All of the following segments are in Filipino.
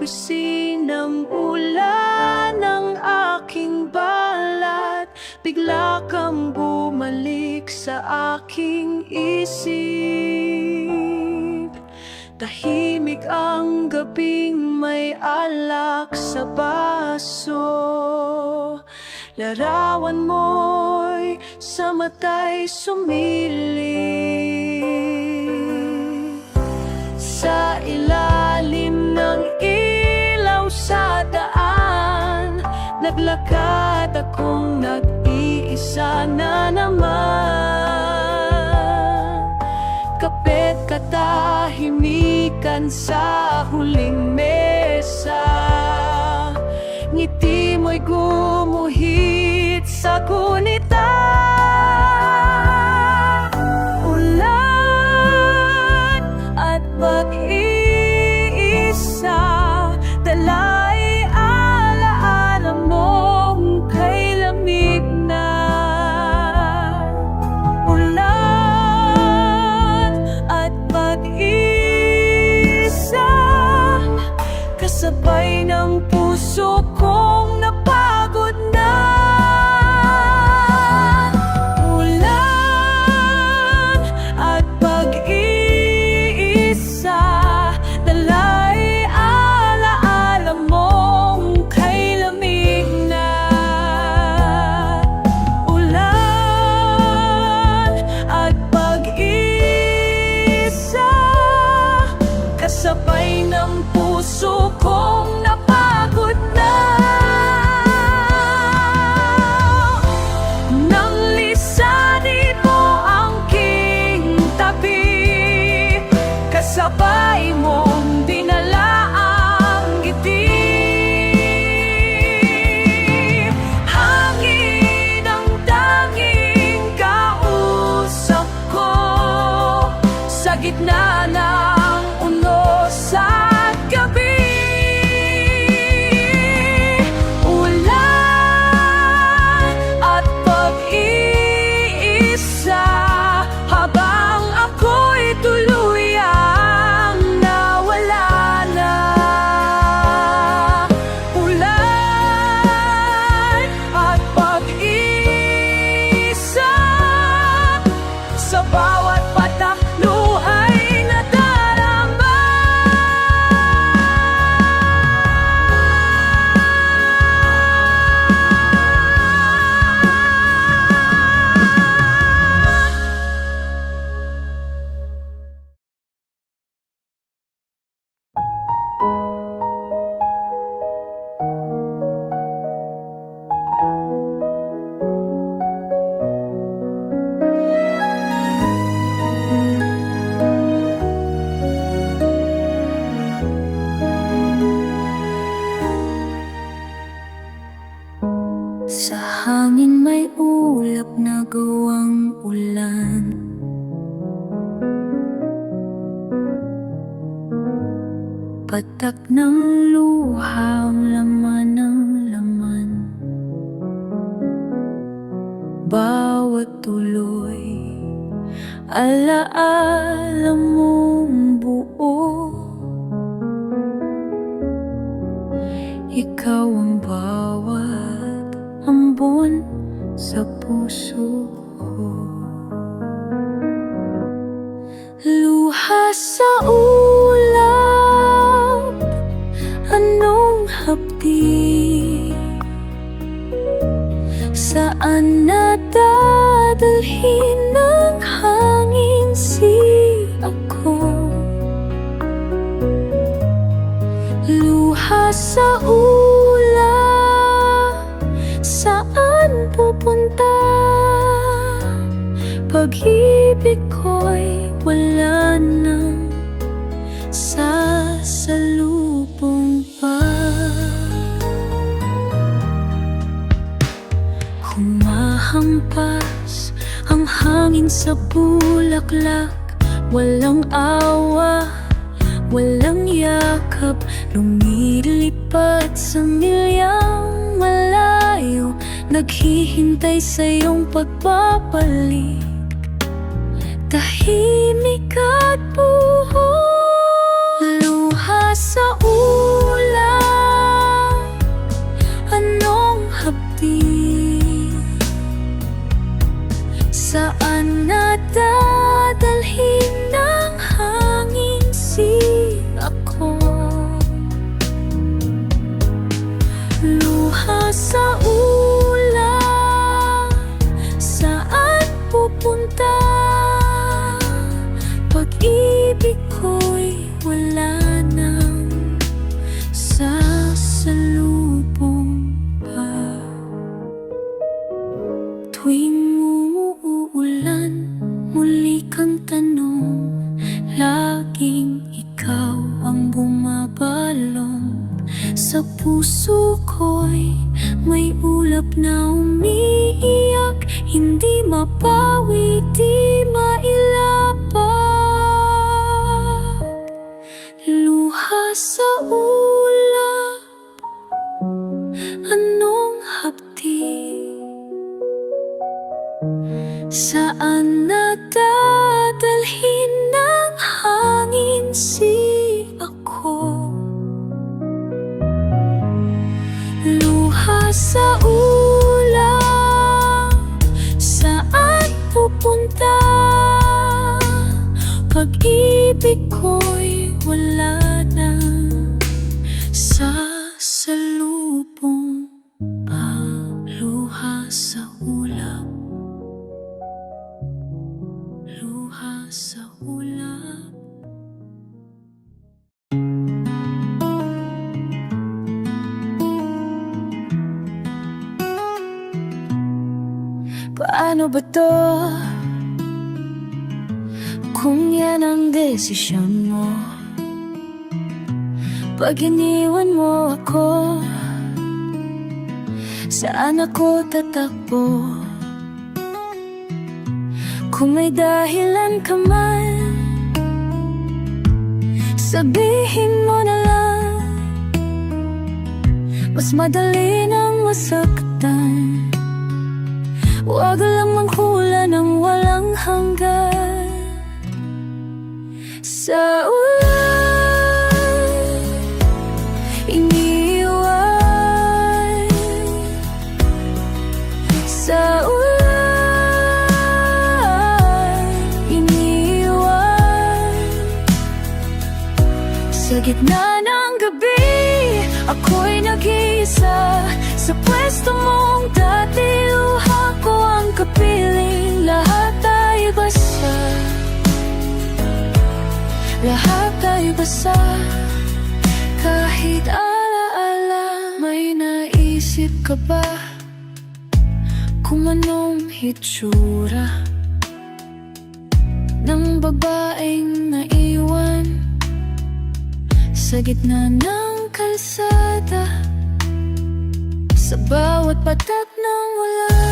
Bisin ng ulan ng aking balat. Bigla kang bumalik sa aking isip. Tahimik ang gabing may alak sa baso. Larawan mo'y sa mata'y sumilip Naglakad akong nag-iisa na naman. Kapit katahimikan sa huling mesa. Ngiti mo'y gumuhit sa kunita Kasabay ng puso kong Patak ng luha ang laman ng laman. Bawat tuloy Alaala mong buo. Ikaw ang bawat ambon sa puso hapdi? Saan nadadalhin ng hangin si ako? Luha sa ulap Saan pupunta? Pag-ibig Humahampas ang hangin sa bulaklak. Walang awa, walang yakap. Lumilipat sa milyang malayo. Naghihintay sa iyong pagbabalik. Tahimik at buho Luha sa ulan ikaw ang bumabalong Sa puso ko'y may ulap na umiiyak. Hindi mapawi, di mailapat sa ulap Saan pupunta? Pag-ibig ko'y wala Paano ba to? Kung yan ang desisyon mo Pag iniwan mo ako Saan ako tatakbo? Kung may dahilan ka man Sabihin mo na lang Mas madali nang masaktan Huwag lang manghula ng walang hanggan. Sa ulan Iniwan. Sa ulan Iniwan. Sa gitna ng gabi Ako'y nag-iisa. Sa pwesto mong dati Basa Kahit alaala May naisip ka ba? Kung anong hitsura Ng babaeng naiwan Sa gitna ng kalsada Sa bawat patak ng ulan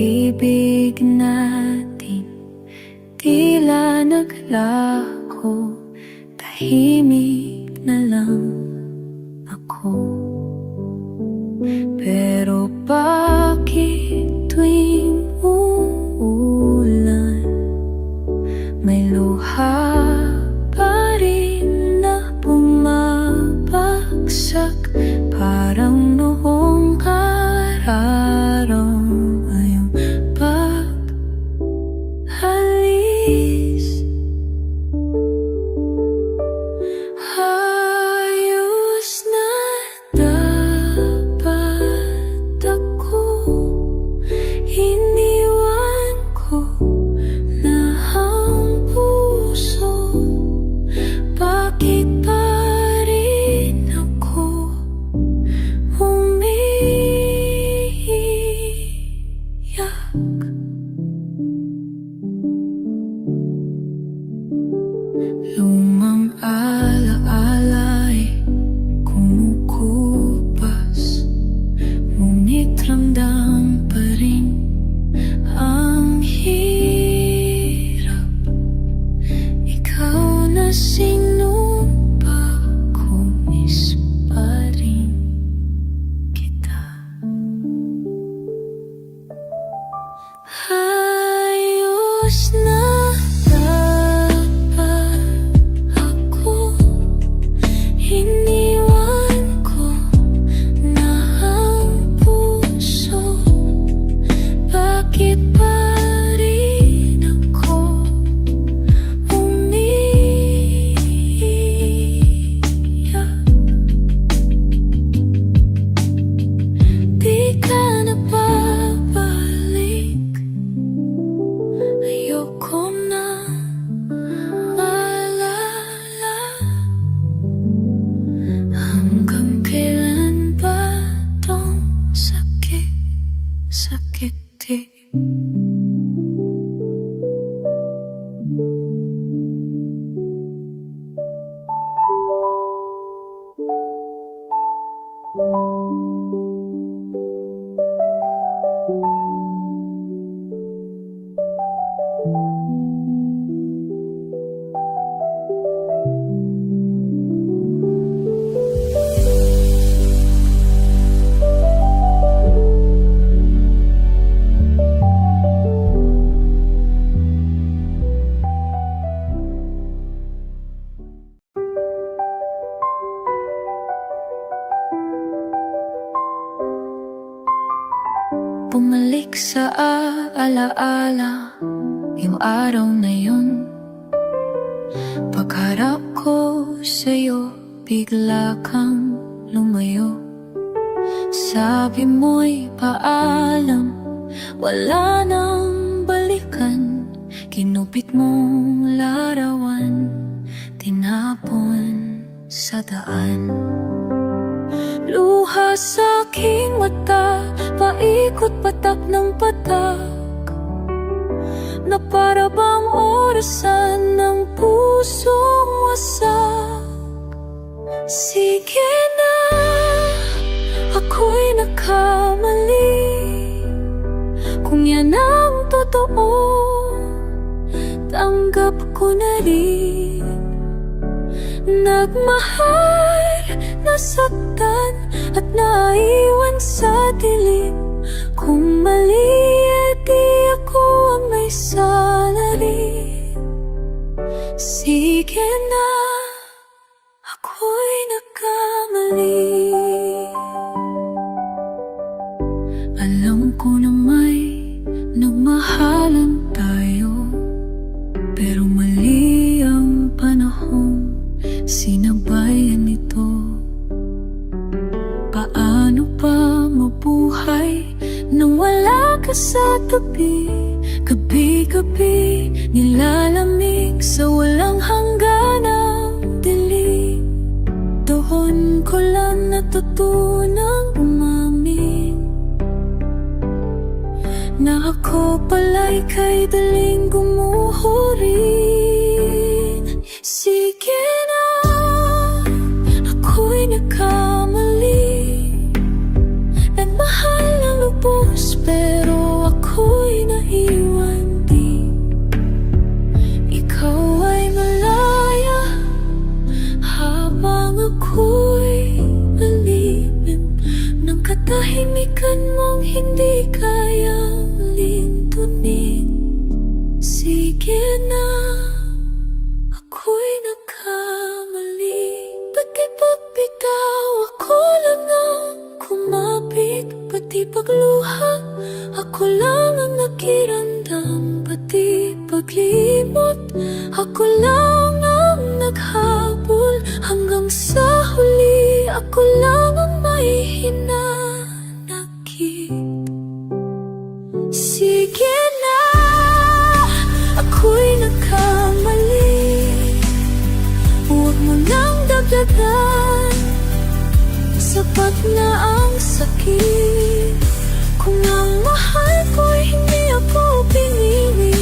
Pag-ibig natin tila naglaho Tahimik Lù sakit di alaala Yung araw na yun. Pagharap ko sa'yo Bigla kang lumayo. Sabi mo'y paalam Wala nang balikan. Kinupit mong larawan Tinapon sa daan. Luha sa aking mata Paikot patak ng patak Na para bang orasan ng pusong wasak? Sige na, ako'y nakamali. Kung yan ang totoo Tanggap ko na rin. Nagmahal, nasaktan at naiwan sa dilim. Kung mali, sala rin Sige na, ako'y nagkamali Alam ko na may nagmahalan tayo Pero mali ang panahon Sinabayan nito Paano pa mabuhay Nang wala ka sa tabi Gabi-gabi Nilalamig sa walang hangganang dilim. Doon ko lang natutunang umamin. Na ako pala'y kay daling gumuho rin. Sige Ako lang ang may hinanakit. Sige na Ako'y nagkamali. Huwag mo nang dagdagan. Sapat na ang sakit. Kung ang mahal ko'y hindi ako pinili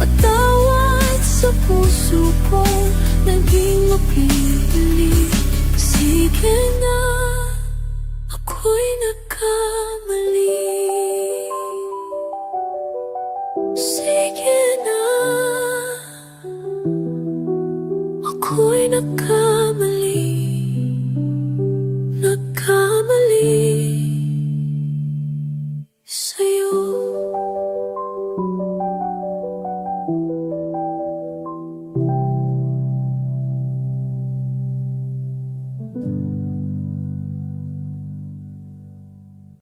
Patawad sa puso ko Naging mapili ka na, ako'y nakakita